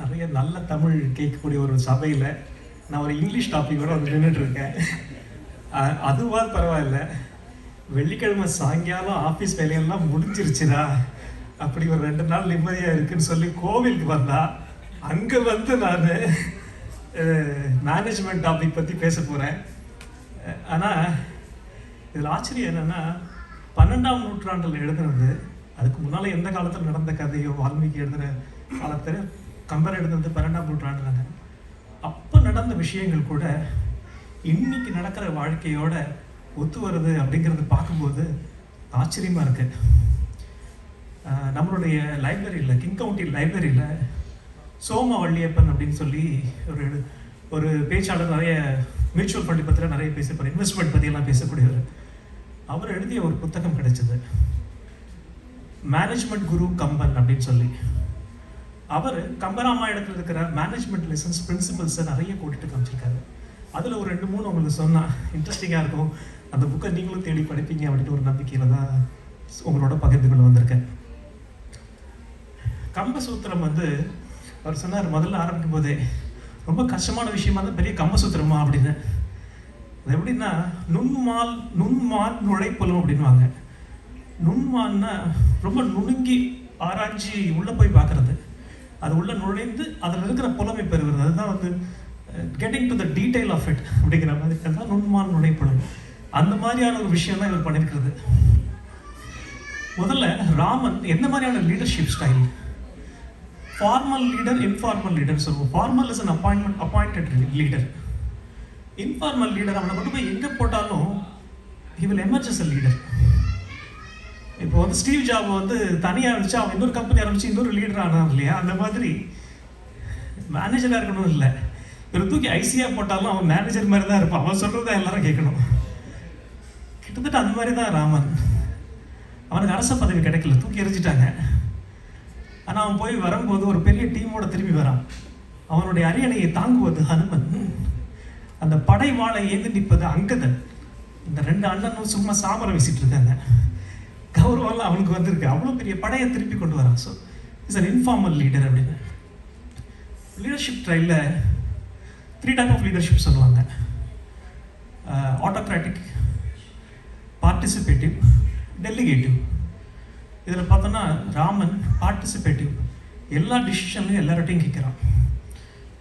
நிறைய நல்ல தமிழ் கேட்கக்கூடிய ஒரு சபையில் நான் ஒரு இங்கிலீஷ் டாபிக்கோட வந்து நின்றுட்டு இருக்கேன். பரவாயில்ல. வெள்ளிக்கிழமை சாயங்காலம் ஆஃபீஸ் வேலையெல்லாம் முடிஞ்சிருச்சுடா. அப்படி ஒரு ரெண்டு நாள் நிம்மதியாக இருக்குன்னு சொல்லி கோவிலுக்கு வந்தா அங்கே வந்து நான் மேனேஜ்மெண்ட் டாபிக் பற்றி பேச போகிறேன் ஆனால் இதில் ஆச்சரியம் என்னென்னா பன்னெண்டாம் நூற்றாண்டில் எழுதுனது அதுக்கு முன்னால் எந்த காலத்தில் நடந்த கதையோ வால்மீகி எழுதுன காலத்தில் கம்பர் எழுதுனது பன்னெண்டாம் நூற்றாண்டுல அப்போ நடந்த விஷயங்கள் கூட இன்னைக்கு நடக்கிற வாழ்க்கையோட ஒத்து வருது அப்படிங்கிறது பார்க்கும்போது ஆச்சரியமாக இருக்கு. நம்மளுடைய லைப்ரரியில் கிங் கவுண்டி லைப்ரரியில் சோம வள்ளியப்பன் அப்படின்னு சொல்லி ஒரு ஒரு பேச்சாளர் நிறைய மியூச்சுவல் ஃபண்ட் பற்றிலாம் நிறைய பேசப்படுற இன்வெஸ்ட்மெண்ட் பற்றியெல்லாம் பேசக்கூடியவர். அவர் எழுதிய ஒரு புத்தகம் கிடைச்சது. மேனேஜ்மெண்ட் குரு கம்பன் அப்படின்னு சொல்லி. அவர் கம்பராமாயணத்தில் இருக்கிற மேனேஜ்மெண்ட் லெசன்ஸ் பிரின்சிபல்ஸை நிறைய கூட்டிட்டு காமிச்சிருக்காரு. அதில் ஒரு ரெண்டு மூணு உங்களுக்கு சொன்னால் இன்ட்ரெஸ்டிங்காக இருக்கும். அந்த புக்கை நீங்களும் தேடி படிப்பீங்க அப்படின்னு ஒரு நம்பிக்கையில் தான் உங்களோட பகிர்ந்து கொண்டு வந்திருக்கேன். கம்பசூத்திரம் வந்து அவர் சொன்னார் முதல்ல ஆரம்பிக்கும் போதே ரொம்ப கஷ்டமான விஷயமா தான் பெரிய கம்பசூத்திரமா அப்படின்னு. அது எப்படின்னா நுண்மால் நுண்மான் நுழைப்புலம் அப்படின்வாங்க நுண்மான்னா ரொம்ப நுணுங்கி ஆராய்ச்சி உள்ளே போய் பார்க்குறது. அது உள்ள நுழைந்து அதில் இருக்கிற புலமை பெறுகிறது. அதுதான் வந்து getting to the detail of it அப்படிங்கிற மாதிரி. அதுதான் நுண்மான் நுழைப்புலம் அந்த மாதிரியான ஒரு விஷயம் தான் இவர் பண்ணியிருக்கிறது. முதல்ல ராமன் எந்த மாதிரியான leadership style formal leader informal leader சொல்லுவோம். Formal is an appointment appointed leader informal leader அவனை கொண்டு போய் எங்கே போட்டாலும் இவள் will emerge லீடர் வந்து ஸ்டீவ் ஜாப் வந்து தனியாக இருந்துச்சு அவன் இன்னொரு கம்பெனி ஆரம்பிச்சு இன்னொரு லீடர் ஆனான் இல்லையா? அந்த மாதிரி மேனேஜராக இருக்கணும் இல்லை. இவர் தூக்கி ஐசியாக போட்டாலும் அவன் மேனேஜர் மாதிரி தான் இருப்பான். அவன் சொல்கிறத எல்லாரும் கேட்கணும். கிட்டத்தட்ட அந்த மாதிரி தான் ராமன். அவனுக்கு அரச பதவி கிடைக்கல. தூக்கி எரிஞ்சிட்டாங்க ஆனால் அவன் போய் வரும்போது ஒரு பெரிய டீமோட திரும்பி வரான். அவனுடைய அரியணையை தாங்குவது ஹனுமன். அந்த படை ஏந்து நிற்பது அங்கதன். இந்த ரெண்டு அண்ணனும் சும்மா சாமரம் வீசிட்டு இருக்காங்க. கௌரவம்லாம் அவனுக்கு வந்திருக்கு. அவ்வளோ பெரிய படையை திருப்பி கொண்டு வரான். So is an informal leader அப்படின்னு. லீடர்ஷிப் ட்ரையில் த்ரீ டைப் ஆஃப் லீடர்ஷிப் சொல்லுவாங்க. ஆட்டோக்ராட்டிக் பார்ட்டிசிபேட்டிவ் டெலிகேட்டிவ் இதில் பார்த்தோன்னா ராமன் பார்ட்டிசிபேட்டிவ் எல்லா டிசிஷன்லையும் எல்லார்ட்டையும் கேட்குறான்.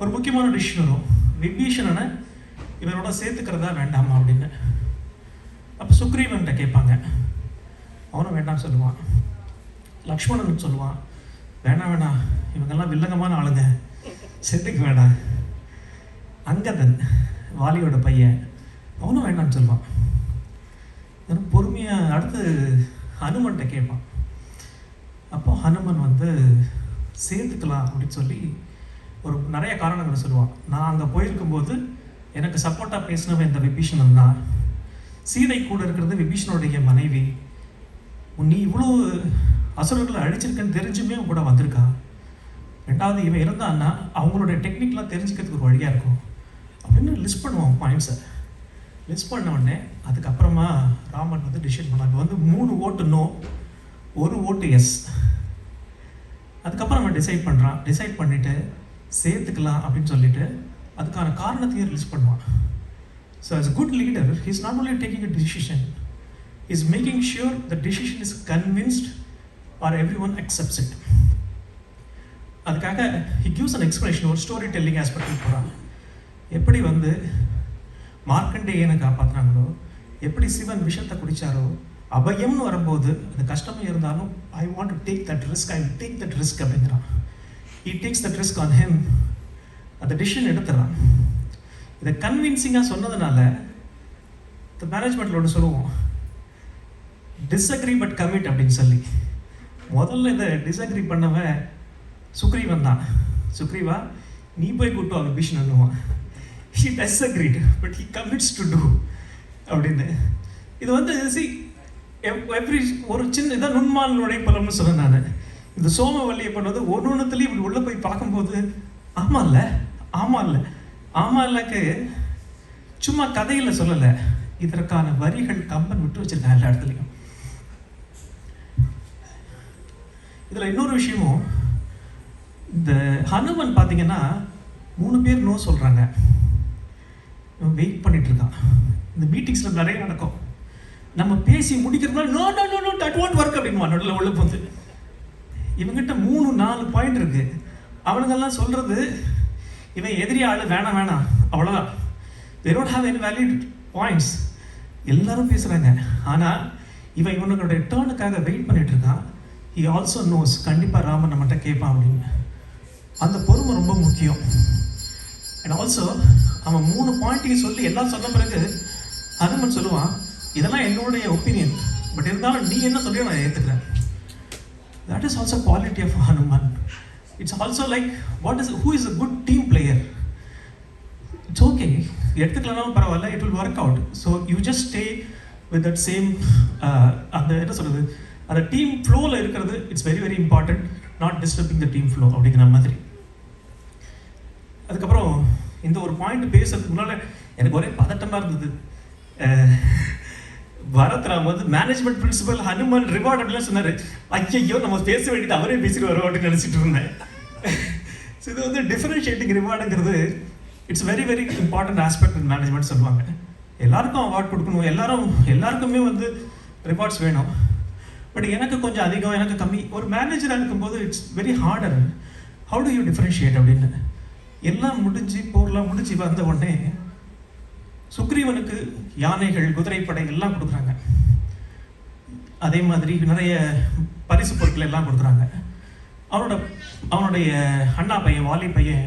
ஒரு முக்கியமான டிசிஷன் வரும். விபீஷணனை இவரோட சேர்த்துக்கிறதா வேண்டாமா அப்படின்னு. அப்போ சுக்ரீவன்கிட்ட கேட்பாங்க. அவனும் வேண்டாம் சொல்லுவான். லக்ஷ்மணன் சொல்லுவான் வேணாம் வேணாம் இவங்கெல்லாம் வில்லங்கமான ஆளுங்க. செத்துக்கு வேணாம் அங்கதன் வாலியோட பையன் அவனும் வேண்டாம்னு சொல்லுவான். வெறும் பொறுமையாக அடுத்து ஹனுமன்கிட்ட கேட்பான். அப்போ ஹனுமன் வந்து சேர்த்துக்கலாம் அப்படின்னு சொல்லி ஒரு நிறைய காரணங்களை சொல்லுவான். நான் அங்கே போயிருக்கும்போது எனக்கு சப்போர்ட்டாக பேசினவன் இந்த விபீஷணன் தான். சீதை கூட இருக்கிறது விபீஷனுடைய மனைவி. நீ இவ்வளோ அசுரர்களை அழிச்சிருக்கன்னு தெரிஞ்சுமே கூட வந்திருக்கா? ரெண்டாவது இவன் இருந்தான்னா அவங்களோட டெக்னிக்லாம் தெரிஞ்சுக்கிறதுக்கு ஒரு வழியாக இருக்கும். அப்படின்னு லிஸ்ட் பண்ணுவான் பாயிண்ட்ஸை லிஸ்ட் பண்ண உடனே அதுக்கப்புறமா ராமன் வந்து டிசைட் பண்ணாங்க வந்து மூணு ஓட்டு நோ ஒரு ஓட்டு எஸ் அதுக்கப்புறம் அவன் டிசைட் பண்ணுறான் டிசைட் பண்ணிவிட்டு சேர்த்துக்கலாம் அப்படின்னு சொல்லிட்டு அதுக்கான காரணத்தையும் லிஸ்ட் பண்ணுவான். So as good leader he's not only taking a decision is making sure the decision is convinced or everyone it. அதுக்காக ஹி கிவ்ஸ் அன் எக்ஸ்பிளேஷன் ஒரு ஸ்டோரி டெல்லிங் ஆஸ்பெக்டில் போகிறான் எப்படி வந்து மார்க்கண்டேயனை காப்பாற்றினாங்களோ எப்படி சிவன் விஷத்தை குடித்தாரோ அபயம்னு வரும்போது அது கஷ்டமே இருந்தாலும் I want to take that risk I take that risk அப்படிங்கிறான். He takes that risk on him அந்த டிசிஷன் எடுத்துறான். இதை கன்வின்சிங்காக சொன்னதுனால இந்த மேனேஜ்மெண்ட்டில் ஒன்று சொல்லுவோம். டிஸ்அக்ரி பட் கமிட் அப்படின்னு சொல்லி. முதல்ல இதை டிஸ்அக்ரி பண்ணவன் சுக்ரீவன் தான். சுக்ரீவா நீ போய் கூட்டும் வா பீஷன் பண்ணுவான் he disagreed but he commits to do அப்படின்னு. இது வந்து சி எவ்ரி ஒரு சின்ன இதான் நுண்மால் நுழைப்பலம்னு சொன்னேன் நான். இந்த சோமவல்லியை பண்ணது ஒன்று ஒன்றுத்துலேயும் இப்படி உள்ளே போய் பார்க்கும்போது ஆமா இல்லை ஆமா இல்லை ஆமா இல்லைக்கு சும்மா கதையில் சொல்லலை. இதற்கான வரிகள் கம்பன் விட்டு வச்சிருக்கான் எல்லா இடத்துலையும். இதில் இன்னொரு விஷயமும் இந்த ஹனுமன் பார்த்தீங்கன்னா மூணு பேர் நோ சொல்கிறாங்க வெயிட் பண்ணிட்டு இருக்கான். இந்த மீட்டிங்ஸில் நிறைய நடக்கும். நம்ம பேசி முடிக்கிறதுனால no no no no that won't work அப்படின்னு நடுவில் உள்ள போது. இவங்கிட்ட மூணு நாலு பாயிண்ட் இருக்கு. அவனுங்கெல்லாம் சொல்கிறது இவன் எதிரி ஆள் வேணாம் வேணாம் அவ்வளோதான் they don't have any valid points எல்லாரும் பேசுகிறாங்க ஆனால் இவன் இவனுடைய டேர்னுக்காக வெயிட் பண்ணிட்டு இருக்கான். ஹி ஆல்சோ நோஸ் கண்டிப்பாக ராமன் நம்மகிட்ட கேட்பான் அப்படின்னு. அந்த பொறுமை ரொம்ப முக்கியம். அண்ட் ஆல்சோ அவன் மூணு பாயிண்ட்டையும் சொல்லி எல்லாம் சொன்ன பிறகு ஹனுமன் சொல்லுவான் இதெல்லாம் என்னுடைய ஒப்பீனியன் பட் இருந்தாலும் நீ என்ன சொல்லியோ நான் ஏற்றுக்கிறேன் that is also quality of Hanuman it's also like what is who is a good team player it's okay எடுத்துக்கலனாலும் பரவாயில்ல. It will work out so you just stay with that same அந்த என்ன சொல்கிறது அந்த டீம் ஃப்ளோவில் இருக்கிறது it's very very important not disturbing the team flow அப்படிங்கிற மாதிரி. அதுக்கப்புறம் இந்த ஒரு பாயிண்ட் பேசுறதுக்கு முன்னால் எனக்கு ஒரே பதட்டமாக இருந்தது. அஹ், பரத் ராம் வந்து மேனேஜ்மெண்ட் பிரின்சிபல் ஹனுமன் ரிவார்ட் அப்படிலாம் சொன்னார். ஐயையோ நம்ம பேச வேண்டியது அவரே பேசிட்டு வரோம் அப்படின்னு நினச்சிட்டு இருந்தேன். ஸோ இது வந்து differentiating ரிவார்டுங்கிறது it's very very important aspect in management சொல்லுவாங்க. எல்லாருக்கும் அவார்ட் கொடுக்கணும் எல்லாரும் எல்லாருக்குமே வந்து ரிவார்ட்ஸ் வேணும். பட் எனக்கு கொஞ்சம் அதிகம் எனக்கு கம்மி. ஒரு மேனேஜராக இருக்கும்போது it's very harder how to you differentiate அப்படின்னு? எல்லாம் முடிஞ்சு போர்லாம் முடிஞ்சு வந்த உடனே சுக்ரீவனுக்கு யானைகள் குதிரைப்படை எல்லாம் கொடுக்குறாங்க. அதே மாதிரி நிறைய பரிசு பொருட்கள் எல்லாம் கொடுக்குறாங்க. அவனோட அவனுடைய அண்ணா பையன் வாலி பையன்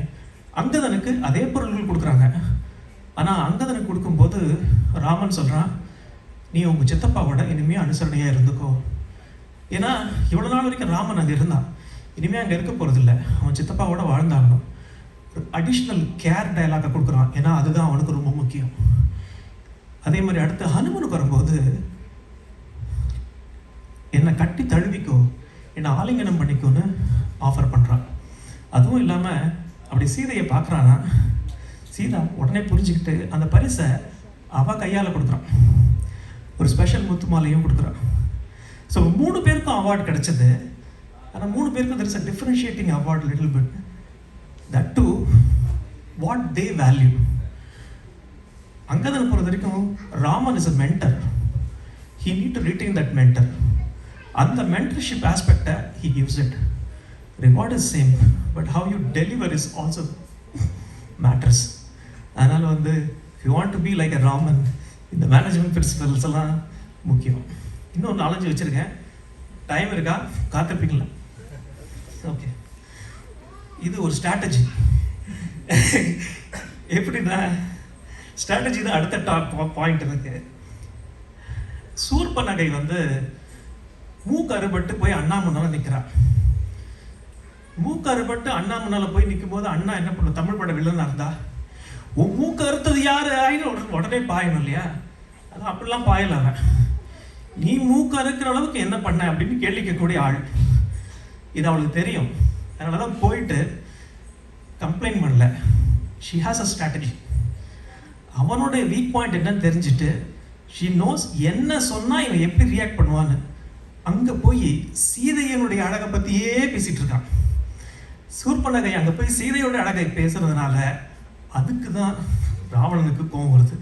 அங்கதனுக்கு அதே பொருள்கள் கொடுக்குறாங்க. ஆனால் அங்கதனுக்கு கொடுக்கும்போது ராமன் சொல்கிறான் நீ உங்கள் சித்தப்பாவோட இனிமேல் அனுசரணையாக இருந்துக்கோ. ஏன்னா இவ்வளோ நாள் வரைக்கும் ராமன் அங்கே இருந்தான். இனிமேல் அங்கே இருக்க போகிறதில்ல அவன் சித்தப்பாவோட வாழ்ந்தாகணும். அடிஷ்னல் கேர் டயலாக கொடுக்குறான். ஏன்னா அதுதான் அவனுக்கு ரொம்ப முக்கியம். அதே மாதிரி அடுத்து ஹனுமனுக்கு வரும்போது என்னை கட்டி தழுவிக்கோ என்னை ஆலிங்கனம் பண்ணிக்கோன்னு ஆஃபர் பண்ணுறான் அதுவும் இல்லாமல் அப்படி சீதையை பார்க்குறான்னா சீதா உடனே புரிஞ்சுக்கிட்டு அந்த பரிசை அவ கையால் கொடுக்குறான். ஒரு ஸ்பெஷல் முத்து மாலையும் கொடுக்குறான். ஸோ மூணு பேருக்கும் அவார்டு கிடைச்சது. ஆனால் மூணு பேருக்கும் there is a differentiating award little but that to what they value Angadan பொறுத்த வரைக்கும் Raman is a mentor he need to retain that mentor அந்த mentorship ஆஸ்பெக்டை he gives it reward is same but how you deliver is also matters அதனால் வந்து you want to be like a Raman இந்த management principles எல்லாம் முக்கியம். இன்னொன்று அலைஞ்சு வச்சுருக்கேன். Time இருக்கா? காத்திருப்பீங்களா? ஓகே இது ஒரு ஸ்ட்ராட்டஜி எப்படின்னா ஸ்ட்ராட்டஜி தான் அடுத்த டாப் பாயிண்ட் இருக்கு. சூர்ப நகை வந்து மூக்கு அறுபட்டு போய் அண்ணா முன்னால நிற்கிறா மூக்கு அறுபட்டு அண்ணா முன்னால போய் நிற்கும் போது அண்ணா என்ன பண்ணும்? தமிழ் பட வில்லனா இருந்தா? உன் மூக்கு அறுத்தது யாரு? ஆயின்னு உடனே- உடனே பாயணும் இல்லையா? அது அப்படிலாம் பாயல அவன். நீ மூக்கு அறுக்கிற அளவுக்கு என்ன பண்ண அப்படின்னு கேள்வி கேட்கக்கூடிய ஆள். இது அவளுக்கு தெரியும். அதனால தான் போயிட்டு கம்ப்ளைண்ட் பண்ணல. ஷி ஹாஸ் அ ஸ்ட்ராட்டஜி அவனுடைய வீக் பாயிண்ட் என்னன்னு தெரிஞ்சுட்டு ஷி நோஸ் என்ன சொன்னால் இவன் எப்படி ரியாக்ட் பண்ணுவான்னு. அங்கே போய் சீதையனுடைய அழகை பற்றியே பேசிகிட்டு இருக்கான். சூர்பனகை அங்கே போய் சீதையோட அழகை பேசுறதுனால அதுக்கு தான் ராவணனுக்கு கோவம் வருது.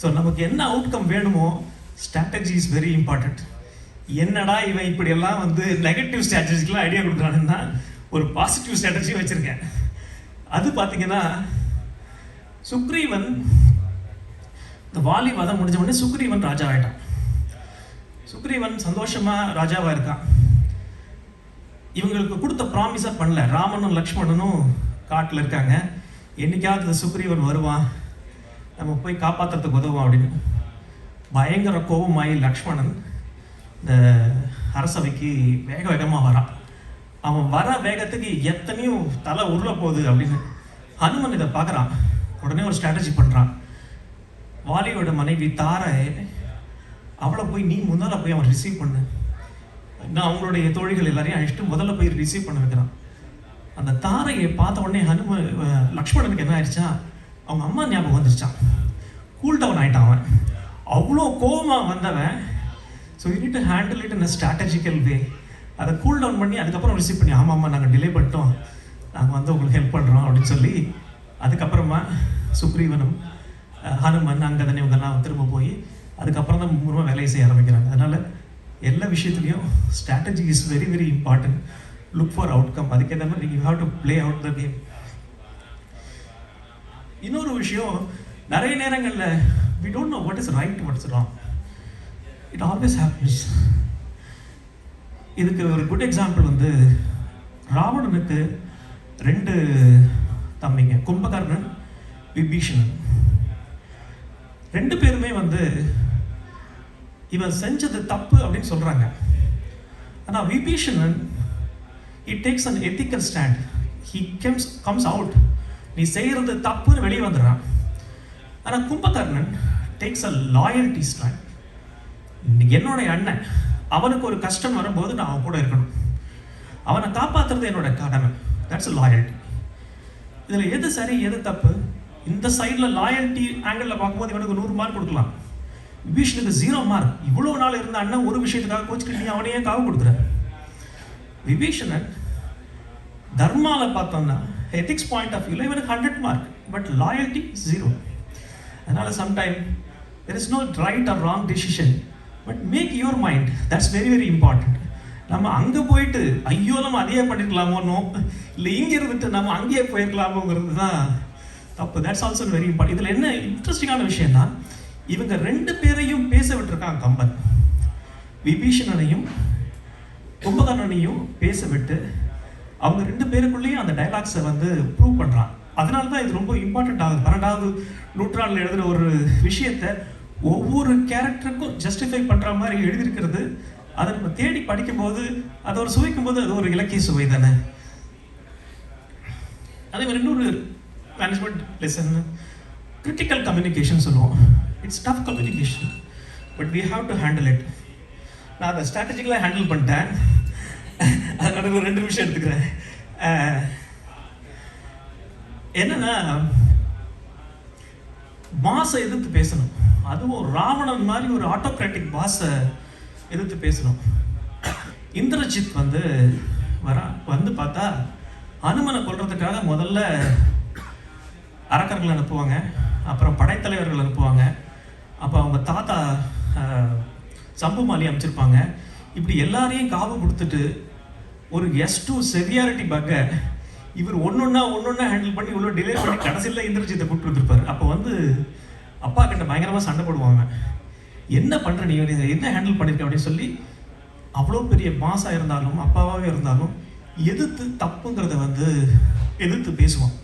ஸோ நமக்கு என்ன அவுட்கம் வேணுமோ ஸ்ட்ராட்டஜி இஸ் வெரி இம்பார்ட்டண்ட் என்னடா இவன் இப்படி எல்லாம் வந்து நெகட்டிவ் ஸ்ட்ராட்டஜிக்கெலாம் ஐடியா கொடுக்குறானுன்னா ஒரு பாசிட்டிவ் ஸ்ட்ராட்டஜி வச்சுருக்கேன். அது பார்த்தீங்கன்னா சுக்ரீவன் இந்த வாலி வதம் முடிஞ்ச உடனே சுக்ரீவன் ராஜா ஆயிட்டான். சுக்ரீவன் சந்தோஷமாக ராஜாவாக இருக்கான். இவங்களுக்கு கொடுத்த ப்ராமிஸை பண்ணல. ராமனும் லக்ஷ்மணனும் காட்டில் இருக்காங்க. என்னைக்காவது சுக்ரீவன் வருவான். நம்ம போய் காப்பாற்றுறதுக்கு உதவும் அப்படின்னு. பயங்கர கோபமாயி லக்ஷ்மணன் இந்த அரசவைக்கு வேக வேகமாக வரான் அவன் வர வேகத்துக்கு எத்தனையும் தலை உருள போகுது அப்படின்னு ஹனுமன் இதை பார்க்குறான். உடனே ஒரு ஸ்ட்ராட்டஜி பண்ணுறான் வாலியோட மனைவி தாரை அவளை போய் நீ முதல்ல போய் அவன் ரிசீவ் பண்ணு. நான் அவங்களுடைய தோழிகள் எல்லாரையும் அழைச்சிட்டு முதல்ல போய் ரிசீவ் பண்ண வைக்கிறான். அந்த தாரையை பார்த்த உடனே ஹனும லக்ஷ்மணனுக்கு என்ன ஆயிடுச்சா? அவங்க அம்மா ஞாபகம் வந்துருச்சான் கூல் டவுன் ஆயிட்டான் அவன். அவ்வளோ கோபமாக வந்தவன். So you need to handle it in strategical way அதை கூல் டவுன் பண்ணி அதுக்கப்புறம் ரிசீவ் பண்ணி ஆமாம் ஆமாம் நாங்கள் டிலே பண்ணிட்டோம். நாங்கள் வந்து உங்களுக்கு ஹெல்ப் பண்ணுறோம் அப்படின்னு சொல்லி அதுக்கப்புறமா சுக்ரீவனும் ஹனுமன் ஹனுமன் தானே இவங்கெல்லாம் திரும்ப போய் அதுக்கப்புறம் தான் மும்முரமாக வேலையை செய்ய ஆரம்பிக்கிறாங்க. அதனால் எல்லா விஷயத்துலையும் strategy is very very important look for outcome அதுக்கேற்ற மாதிரி you have to play out the game இன்னொரு விஷயம் நிறைய நேரங்களில் we don't know what is right what is wrong it always happens இதுக்கு ஒரு குட் எக்ஸாம்பிள் வந்து ராவணனுக்கு ரெண்டு தம்பிங்க கும்பகர்ணன் விபீஷணன். ரெண்டு பேருமே வந்து இவன் செஞ்சது தப்பு அப்படின்னு சொல்கிறாங்க ஆனால் Vibhishanan it takes an ethical stand he comes comes out நீ செய்கிறது தப்புன்னு வெளியே வந்துடுறான். ஆனால் Kumbhakarnan takes a loyalty stand என்னுடைய அண்ணன் அவனுக்கு ஒரு கஷ்டம் வரும்போது நான் அவன் கூட இருக்கணும். அவனை காப்பாத்துறது என்னோட கடமை. தட்ஸ் லாயல்ட்டி இதில் எது சரி எது தப்பு? இந்த சைடில் லாயல்ட்டி ஆங்கிளில் பார்க்கும்போது இவனுக்கு நூறு மார்க் கொடுக்கலாம். விபீஷனுக்கு ஜீரோ மார்க் இவ்வளோ நாள் இருந்த அண்ணன் ஒரு விஷயத்துக்காக கோச்சுக்கிட்டு நீ அவனையே காவு கொடுக்குற விபீஷணன் தர்மாவில் பார்த்தோம்னா எத்திக்ஸ் பாயிண்ட் ஆஃப் வியூவில் இவனுக்கு hundred mark but loyalty zero அதனால sometime there is no right or wrong decision but make your mind that's very very important நம்ம அங்கே போயிட்டு ஐயோ நம்ம அதையே பண்ணிருக்கலாமோனோ இல்லை இங்கே இருந்துட்டு நம்ம அங்கேயே போயிருக்கலாமோங்கிறது தான் தப்பு. தட்ஸ் ஆல்சோ வெரி இம்பார்ட்டன்ட் இதில் என்ன இன்ட்ரெஸ்டிங்கான விஷயம்னா இவங்க ரெண்டு பேரையும் பேச விட்டுருக்கான் கம்பன். விபீஷணனையும் கும்பகர்ணனையும் பேச விட்டு அவங்க ரெண்டு பேருக்குள்ளேயும் அந்த டைலாக்ஸை வந்து ப்ரூவ் பண்ணுறான் அதனால தான் இது ரொம்ப இம்பார்ட்டண்ட் ஆகுது. பன்னெண்டாவது நூற்றாண்டில் எழுதுன ஒரு விஷயத்தை ஒவ்வொரு கேரக்டருக்கும் ஜஸ்டிஃபை பண்ணுற மாதிரி எழுதியிருக்கிறது. அதை நம்ம தேடி படிக்கும்போது அதை ஒரு சுவைக்கும் போது அது ஒரு இலக்கிய சுவை தானே. அதே மாதிரி இன்னொரு மேனேஜ்மெண்ட் லெசன் கிரிட்டிக்கல் கம்யூனிகேஷன் சொல்லுவோம். It's tough communication but we have to handle it நான் அதை ஸ்ட்ராட்டஜிக்கலாக ஹேண்டில் பண்ணிட்டேன். அதனால ஒரு ரெண்டு விஷயம் எடுத்துக்கிறேன். என்னன்னா பாஸை எதிர்த்து பேசணும். அதுவும் ராவணன் மாதிரி ஒரு ஆட்டோக்ராட்டிக் பாஸை எதிர்த்து பேசணும். இந்திரஜித் வந்து வரா வந்து பார்த்தா அனுமனை கொள்றதுக்காக முதல்ல அரக்கர்கள் அனுப்புவாங்க அப்புறம் படைத்தலைவர்கள் அனுப்புவாங்க. அப்போ அவங்க தாத்தா சம்பு மாலி அமைச்சிருப்பாங்க இப்படி எல்லாரையும் காவு கொடுத்துட்டு ஒரு எஸ் டூ செவியாரிட்டி பக்கை இவர் ஒன்னொன்னா ஒன்னொன்னா ஹேண்டில் பண்ணி இவ்வளோ டிலே பண்ணி கடைசியில் இந்திரஜித்தை கூப்பிட்டு வந்திருப்பாரு. அப்போ வந்து அப்பா கிட்ட பயங்கரமாக சண்டை போடுவாங்க. என்ன பண்ணுற நீ? என்ன ஹேண்டில் பண்ணிருக்க? அப்படின்னு சொல்லி அவ்வளோ பெரிய மாசாக இருந்தாலும் அப்பாவாகவே இருந்தாலும் எதிர்த்து தப்புங்கிறத வந்து எதிர்த்து பேசுவான்.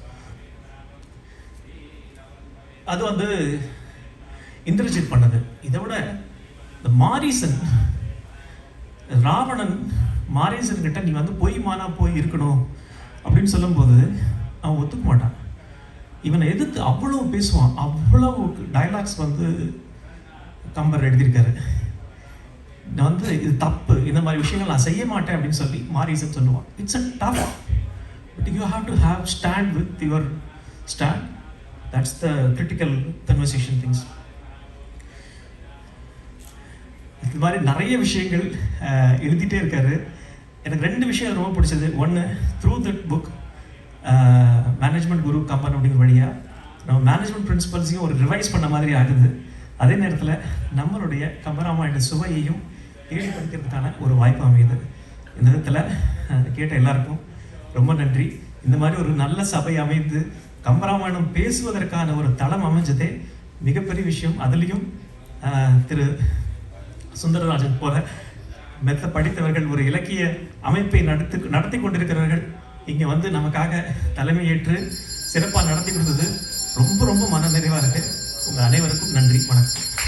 அது வந்து இந்திரஜித் பண்ணது. இதை விட இந்த மாரீசன் ராவணன் மாரீசன் கிட்ட நீ வந்து பொய்மானா போய் இருக்கணும். அப்படின்னு சொல்லும்போது அவன் ஒத்துக்க மாட்டான். இவனை எதிர்த்து அவ்வளோ பேசுவான். அவ்வளவு டயலாக்ஸ் வந்து கம்பர் எழுதியிருக்காரு. நான் வந்து இது தப்பு. இந்த மாதிரி விஷயங்கள் நான் செய்ய மாட்டேன் அப்படின்னு சொல்லி மாரீசன் சொல்லுவான். It's a tough but you have to have stand with your stand that's the critical conversation things இது மாதிரி நிறைய விஷயங்கள் எழுதிட்டே இருக்காரு. எனக்கு ரெண்டு விஷயம் ரொம்ப பிடிச்சது. ஒன்று through that book management guru Kamban அப்படிங்கிற வழியாக நம்ம மேனேஜ்மெண்ட் பிரின்சிபல்ஸையும் ஒரு ரிவைஸ் பண்ண மாதிரி ஆகுது. அதே நேரத்தில் நம்மளுடைய கம்பராமாயண சுவையையும் தேடி ஒரு வாய்ப்பு அமையுது. இந்த விதத்தில் கேட்ட எல்லாருக்கும் ரொம்ப நன்றி. இந்த மாதிரி ஒரு நல்ல சபை அமைந்து கம்பராமாயணம் பேசுவதற்கான ஒரு தளம் அமைஞ்சதே மிகப்பெரிய விஷயம். அதுலேயும் திரு சுந்தரராஜன் போல மெத்த படித்தவர்கள் ஒரு இலக்கிய அமைப்பை நடத்து நடத்தி கொண்டிருக்கிறவர்கள் இங்கே வந்து நமக்காக தலைமையேற்று சிறப்பாக நடத்தி கொடுத்தது ரொம்ப ரொம்ப மன நிறைவாக இருக்குது உங்கள் அனைவருக்கும் நன்றி. வணக்கம்.